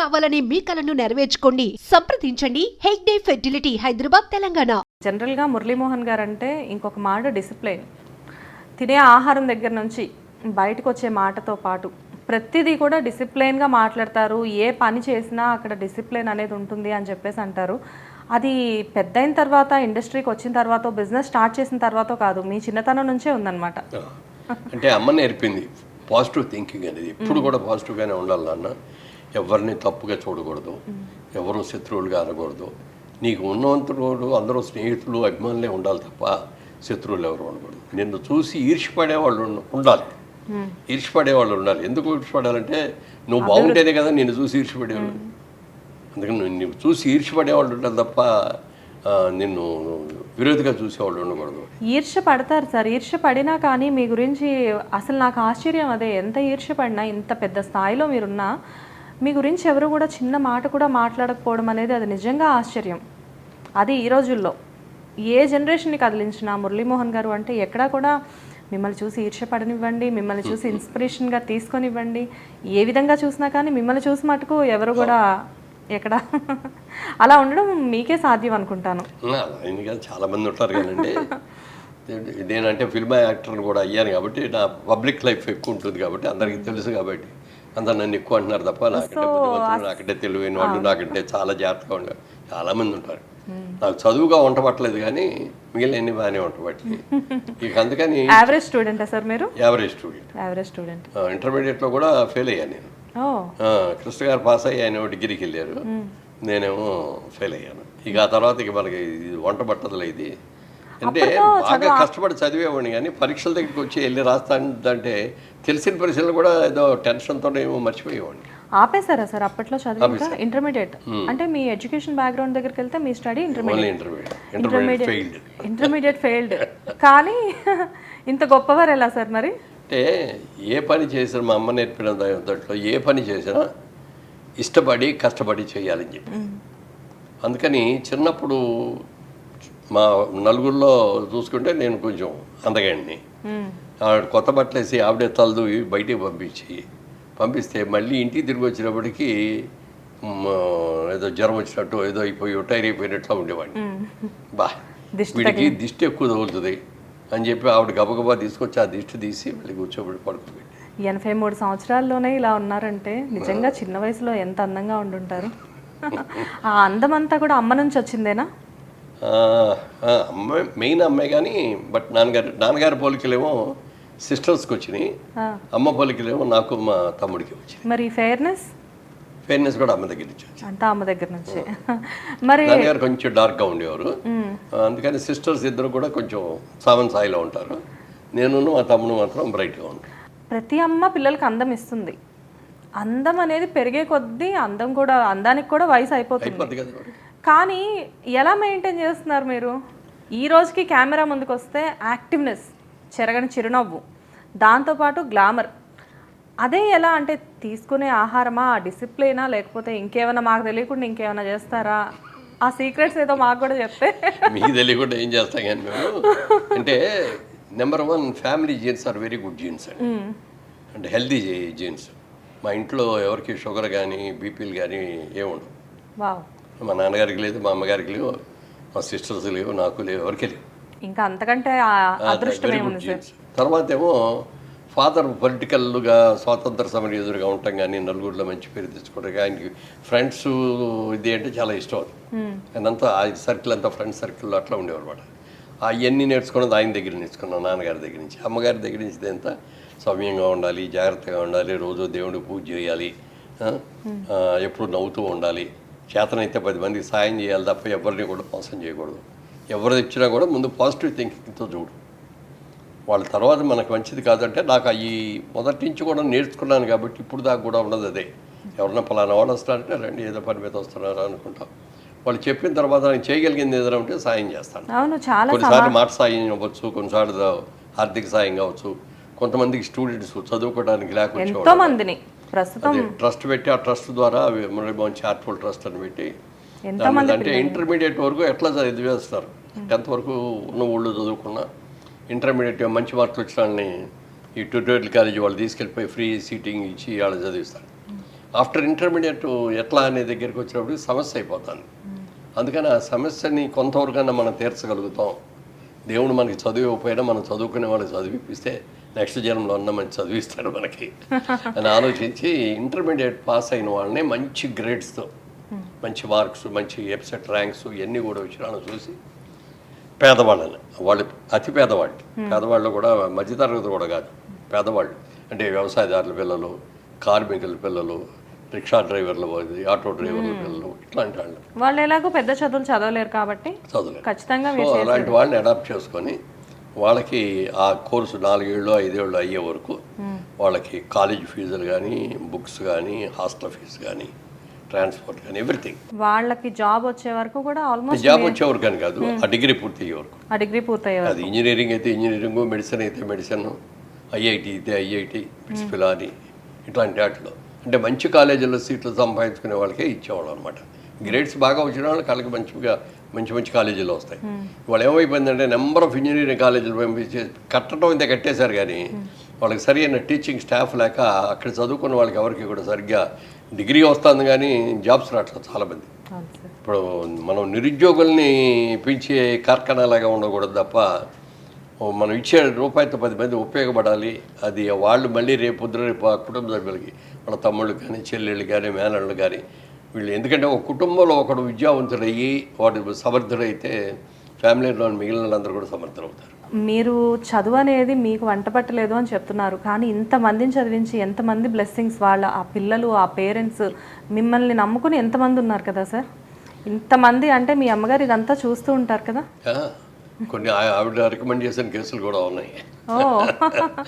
కావాలనే మీ కలను నెరవేర్చుకోండి. సంప్రదించండి. హెగ్డే ఫెర్టిలిటీ హైదరాబాద్ తెలంగాణ. జనరల్గా మురళీమోహన్ గారు అంటే ఇంకొక మాట డిసిప్లిన్. తినే ఆహారం దగ్గర నుంచి బయటకు వచ్చే మాటతో పాటు ప్రతిదీ కూడా డిసిప్లైన్గా మాట్లాడతారు. ఏ పని చేసినా అక్కడ డిసిప్లిన్ అనేది ఉంటుంది అని చెప్పేసి అంటారు. అది పెద్ద అయిన తర్వాత ఇండస్ట్రీకి వచ్చిన తర్వాత బిజినెస్ స్టార్ట్ చేసిన తర్వాత కాదు మీ చిన్నతనం నుంచే ఉందన్నమాట. అంటే అమ్మ నేర్పింది పాజిటివ్ థింకింగ్ అనేది. ఎప్పుడు కూడా పాజిటివ్గానే ఉండాలి నాన్న. ఎవరిని తప్పుగా చూడకూడదు. ఎవరు శత్రువులుగా అనకూడదు నీకు ఉన్నంతరోడు అందరూ స్నేహితులు అభిమానులే ఉండాలి తప్ప శత్రువులు ఎవరు ఉండకూడదు. నిన్ను చూసి ఈర్ష్యపడే వాళ్ళు ఉండాలి. ఈర్ష్యపడే వాళ్ళు ఉండాలి. ఎందుకు ఈర్ష్యపడాలంటే నువ్వు బాగుంటేనే కదా నిన్ను చూసి ఈర్ష్యపడేవాళ్ళు. అందుకని నువ్వు చూసి ఈర్ష్యపడే వాళ్ళు ఉండాలి తప్ప నిన్ను విరోధిగా చూసేవాళ్ళు ఉండకూడదు. ఈర్ష్య పడతారు సార్. ఈర్ష్య పడినా కానీ మీ గురించి అసలు నాకు ఆశ్చర్యం అదే. ఎంత ఈర్ష్య పడినా ఇంత పెద్ద స్థాయిలో మీరున్నా మీ గురించి ఎవరు కూడా చిన్న మాట కూడా మాట్లాడకపోవడం అనేది అది నిజంగా ఆశ్చర్యం. అది ఈ రోజుల్లో. ఏ జనరేషన్ని కదిలించిన మురళీమోహన్ గారు అంటే ఎక్కడా కూడా మిమ్మల్ని చూసి ఈర్ష్య పడనివ్వండి మిమ్మల్ని చూసి ఇన్స్పిరేషన్గా తీసుకొనివ్వండి. ఏ విధంగా చూసినా కానీ మిమ్మల్ని చూసి మటుకు ఎవరు కూడా ఎక్కడ అలా ఉండడం మీకే సాధ్యం అనుకుంటాను. చాలా మంది ఉంటారు కానండి నేనంటే ఫిల్మ్ యాక్టర్ని కూడా అయ్యాను కాబట్టి నా పబ్లిక్ లైఫ్ ఎక్కువ ఉంటుంది కాబట్టి అందరికీ తెలుసు కాబట్టి. అందరు నన్ను ఎక్కువ అంటున్నారు తప్ప నాకంటే తెలివైన వాళ్ళు నాకంటే చాలా జాగ్రత్తగా ఉండారు చాలా మంది ఉంటారు నాకు చదువుగా వంట పట్టలేదు కానీ మిగిలిన బాగానే వంట పట్టి ఇక అందుకని యావరేజ్ స్టూడెంటా సార్ మీరు? యావరేజ్ స్టూడెంట్ యావరేజ్ స్టూడెంట్ ఇంటర్మీడియట్లో కూడా ఫెయిల్ అయ్యాను నేను. కృష్ణ గారు పాస్ అయ్యి ఆయన డిగ్రీకి వెళ్ళారు. నేనేమో ఫెయిల్ అయ్యాను. ఇక ఆ తర్వాత ఇక మనకి ఇది వంట పట్టదులే ఇది. అంటే బాగా కష్టపడి చదివేవాడిని కానీ పరీక్షల దగ్గరికి వచ్చి వెళ్ళి రాస్తానంటే తెలిసిన పరీక్షలు కూడా ఏదో టెన్షన్తో ఏమో మర్చిపోయేవాడిని. ఆపేశారా సార్ అప్పట్లో చదివి ఇంటర్మీడియట్ అంటే మీ ఎడ్యుకేషన్ బ్యాక్గ్రౌండ్ దగ్గరికి వెళ్తే మీ study intermediate intermediate intermediate failed intermediate failed కానీ ఇంత గొప్పవారు ఎలా సార్ మరి? అంటే ఏ పని చేసినా మా అమ్మ నేర్పిన దాంట్లో ఏ పని చేసినా ఇష్టపడి కష్టపడి చేయాలని చెప్పి. అందుకని చిన్నప్పుడు మా నలుగురిలో చూసుకుంటే నేను కొంచెం అందగాడిని. కొత్త బట్టలు వేసి ఆవిడే తలదు బయటికి పంపించి పంపిస్తే మళ్ళీ ఇంటికి తిరిగి వచ్చినప్పటికీ ఏదో జ్వరం వచ్చినట్టు ఏదో అయిపోయి టైర్ అయిపోయినట్లు ఉండేవాడిని. బా వీడికి దిష్టి ఎక్కువ తగులుతుంది అని చెప్పి ఆవిడ గబగబా తీసుకొచ్చి ఆ దిష్టి తీసి మళ్ళీ కూర్చోబెట్టి పడుకోబెట్టి ఎనభై మూడు సంవత్సరాల్లోనే ఇలా ఉన్నారంటే నిజంగా చిన్న వయసులో ఎంత అందంగా ఉండుంటారు? ఆ అందం అంతా కూడా అమ్మ నుంచి వచ్చిందేనా? అమ్మాయి మెయిన్ అమ్మాయి కానీ బట్ నాన్నగారు నాన్నగారి పోలికలేమో సిస్టర్స్కి వచ్చినాయి. అమ్మ పోలికలేమో నాకు మా తమ్ముడికి వచ్చినాయి. మరి ఫెయిర్నెస్? ఫెయిర్నెస్ కూడా అమ్మ దగ్గర నుంచి వచ్చింది. అంతా అమ్మ దగ్గర నుంచి. మరి నాన్నగారు కొంచెం డార్క్గా ఉండేవారు. అందుకని సిస్టర్స్ ఇద్దరు కూడా కొంచెం సామన్ సాయిలో ఉంటారు. నేను మా తమ్ముడు మాత్రం బ్రైట్గా ఉంటారు. ప్రతి అమ్మ పిల్లలకి అందం ఇస్తుంది. అందం అనేది పెరిగే కొద్దీ అందం కూడా అందానికి కూడా వయసు అయిపోతుంది. కానీ ఎలా మెయింటైన్ చేస్తున్నారు మీరు? ఈ రోజుకి కెమెరా ముందుకు వస్తే యాక్టివ్నెస్ చెరగని చిరునవ్వు దాంతోపాటు గ్లామర్ అదే ఎలా అంటే తీసుకునే ఆహారమా డిసిప్లినా లేకపోతే ఇంకేమైనా మాకు తెలియకుండా ఇంకేమైనా చేస్తారా? ఆ సీక్రెట్స్ ఏదో మాకు కూడా చెప్తే. మీకు తెలియకుండా ఏం చేస్తాం కానీ మేము? అంటే number one family genes are very good genes అండి. అంటే హెల్దీ జీన్స్ మా ఇంట్లో ఎవరికి షుగర్ కానీ బీపీలు కానీ ఏముండవు. మా నాన్నగారికి లేదు మా అమ్మగారికి లేవు మా సిస్టర్స్ లేవు నాకు లేవు ఎవరికి లేవు. ఇంకా అంతకంటే తర్వాత ఏమో ఫాదర్ పొలిటికల్గా స్వాతంత్ర సమర ఎదురుగా ఉంటాం కానీ నలుగురిలో మంచి పేరు తెచ్చుకోవడం ఆయనకి ఫ్రెండ్స్ ఇది అంటే చాలా ఇష్టం అది. ఆయనంతా ఆ సర్కిల్ అంతా ఫ్రెండ్ సర్కిల్ అట్లా ఉండేవారు అవన్నీ నేర్చుకున్నది ఆయన దగ్గర నేర్చుకున్నాను నాన్నగారి దగ్గర నుంచి. అమ్మగారి దగ్గర నుంచి ఎంత సౌమ్యంగా ఉండాలి జాగ్రత్తగా ఉండాలి రోజు దేవుడికి పూజ చేయాలి ఎప్పుడు నవ్వుతూ ఉండాలి చేతనైతే పది మందికి సాయం చేయాలి తప్ప ఎవరిని కూడా మోసం చేయకూడదు. ఎవరు ఇచ్చినా కూడా ముందు పాజిటివ్ థింకింగ్తో చూడు. వాళ్ళ తర్వాత మనకు మంచిది కాదంటే నాకు ఈ మొదటి నుంచి కూడా నేర్చుకున్నాను కాబట్టి ఇప్పుడు దాకా కూడా ఉన్నది అదే. ఎవరన్నా పలానా వాళ్ళు వస్తారంటే రండి ఏదో పని మీద వస్తున్నారు అనుకుంటాం. వాళ్ళు చెప్పిన తర్వాత నేను చేయగలిగింది ఏదైనా ఉంటే సాయం చేస్తాను. కొన్నిసార్లు మాట సాయం అవ్వచ్చు కొన్నిసార్లు ఆర్థిక సాయం కావచ్చు. కొంతమందికి స్టూడెంట్స్ చదువుకోవడానికి మందిని. ప్రస్తుతం ట్రస్ట్ పెట్టి ఆ ట్రస్ట్ ద్వారా మురళీమోహన్ చారిటబుల్ ట్రస్ట్ అని పెట్టి అంటే ఇంటర్మీడియట్ వరకు ఎట్లా చదివేస్తారు టెన్త్ వరకు ఉన్న ఊళ్ళో చదువుకున్నా? ఇంటర్మీడియట్ మంచి మార్కులు వచ్చిన వాళ్ళని ఈ ట్యూటోరియల్ కాలేజీ వాళ్ళు తీసుకెళ్ళిపోయి ఫ్రీ సీటింగ్ ఇచ్చి వాళ్ళు చదివిస్తారు. ఆఫ్టర్ ఇంటర్మీడియట్ ఎట్లా అనే దగ్గరికి వచ్చినప్పుడు సమస్య అయిపోతుంది. అందుకని ఆ సమస్యని కొంతవరకన్నా మనం తీర్చగలుగుతాం. దేవుడు మనకి చదువు ఇవ్వకపోయినా మనం చదువుకునే వాళ్ళకి చదివిపిస్తే నెక్స్ట్ జన్మలో ఉన్న మంచి చదివిస్తాడు మనకి. అని ఆలోచించి ఇంటర్మీడియట్ పాస్ అయిన వాళ్ళని మంచి గ్రేడ్స్తో మంచి మార్క్స్ మంచి ఎప్సెట్ ర్యాంక్స్ ఇవన్నీ కూడా వాళ్ళని చూసి పేదవాళ్ళని వాళ్ళు అతి పేదవాళ్ళు. పేదవాళ్ళు కూడా మధ్యతరగతి కూడా కాదు పేదవాళ్ళు. అంటే వ్యవసాయదారుల పిల్లలు కార్మికుల పిల్లలు రిక్షా డ్రైవర్ల ఆటో డ్రైవర్ల పిల్లలు ఇట్లాంటి వాళ్ళు. వాళ్ళు ఎలాగో పెద్ద చదువులు చదవలేరు కాబట్టి ఖచ్చితంగా అలాంటి వాళ్ళని అడాప్ట్ చేసుకొని వాళ్ళకి ఆ కోర్సు నాలుగేళ్ళు ఐదేళ్ళు అయ్యే వరకు వాళ్ళకి కాలేజ్ ఫీజులు కానీ బుక్స్ కానీ హాస్టల్ ఫీజు కానీ ట్రాన్స్పోర్ట్ కానీ ఎవ్రీథింగ్. వాళ్ళకి జాబ్ వచ్చే వరకు కూడా ఆల్మోస్ట్ జాబ్ వచ్చే వరకు అని కాదు ఆ డిగ్రీ పూర్తి అయ్యే వరకు. ఆ డిగ్రీ పూర్తయ్యే వరకు అది ఇంజనీరింగ్ అయితే ఇంజనీరింగ్ మెడిసిన్ అయితే మెడిసిన్ ఐఐటి అయితే ఐఐటి పిట్స్పిలా అని ఇట్లాంటి వాటిలో. అంటే మంచి కాలేజీల్లో సీట్లు సంపాదించుకునే వాళ్ళకే ఇచ్చేవాళ్ళం అనమాట గ్రేడ్స్ బాగా వచ్చిన వాళ్ళకి వాళ్ళకి మంచిగా మంచి మంచి కాలేజీలు వస్తాయి. వాళ్ళు ఏమైపోయిందంటే నెంబర్ ఆఫ్ ఇంజనీరింగ్ కాలేజీలు పంపించి కట్టడం ఇంత కట్టేశారు కానీ వాళ్ళకి సరైన టీచింగ్ స్టాఫ్ లేక అక్కడ చదువుకున్న వాళ్ళకి ఎవరికి కూడా సరిగ్గా డిగ్రీ వస్తుంది కానీ జాబ్స్ రావట్లేదు చాలామంది సార్. ఇప్పుడు మనం నిరుద్యోగుల్ని పెంచే కార్ఖానాలాగా ఉండకూడదు తప్ప మనం ఇచ్చే రూపాయితో పది మంది ఉపయోగపడాలి. అది వాళ్ళు మళ్ళీ రేపు పొద్దున రేపు కుటుంబ సభ్యులకి వాళ్ళ తమ్ముళ్ళు కానీ చెల్లెళ్ళు కానీ మేనళ్ళు కానీ వీళ్ళు ఎందుకంటే ఒక కుటుంబంలో ఒకడు విద్యావంతుడయ్యి వాడు సమర్థుడైతే ఫ్యామిలీలో మిగిలిన వాళ్ళందరూ కూడా సమర్థులవుతారు. మీరు చదువు అనేది మీకు వంట పట్టలేదు అని చెప్తున్నారు కానీ ఇంతమందిని చదివించి ఎంతమంది బ్లెస్సింగ్స్ వాళ్ళ ఆ పిల్లలు ఆ పేరెంట్స్ మిమ్మల్ని నమ్ముకుని ఎంతమంది ఉన్నారు కదా సార్? ఇంతమంది అంటే మీ అమ్మగారు ఇదంతా చూస్తూ ఉంటారు కదా? కొన్ని ఆవిడ రికమెండ్ చేసిన కేసులు కూడా ఉన్నాయి. ఓ.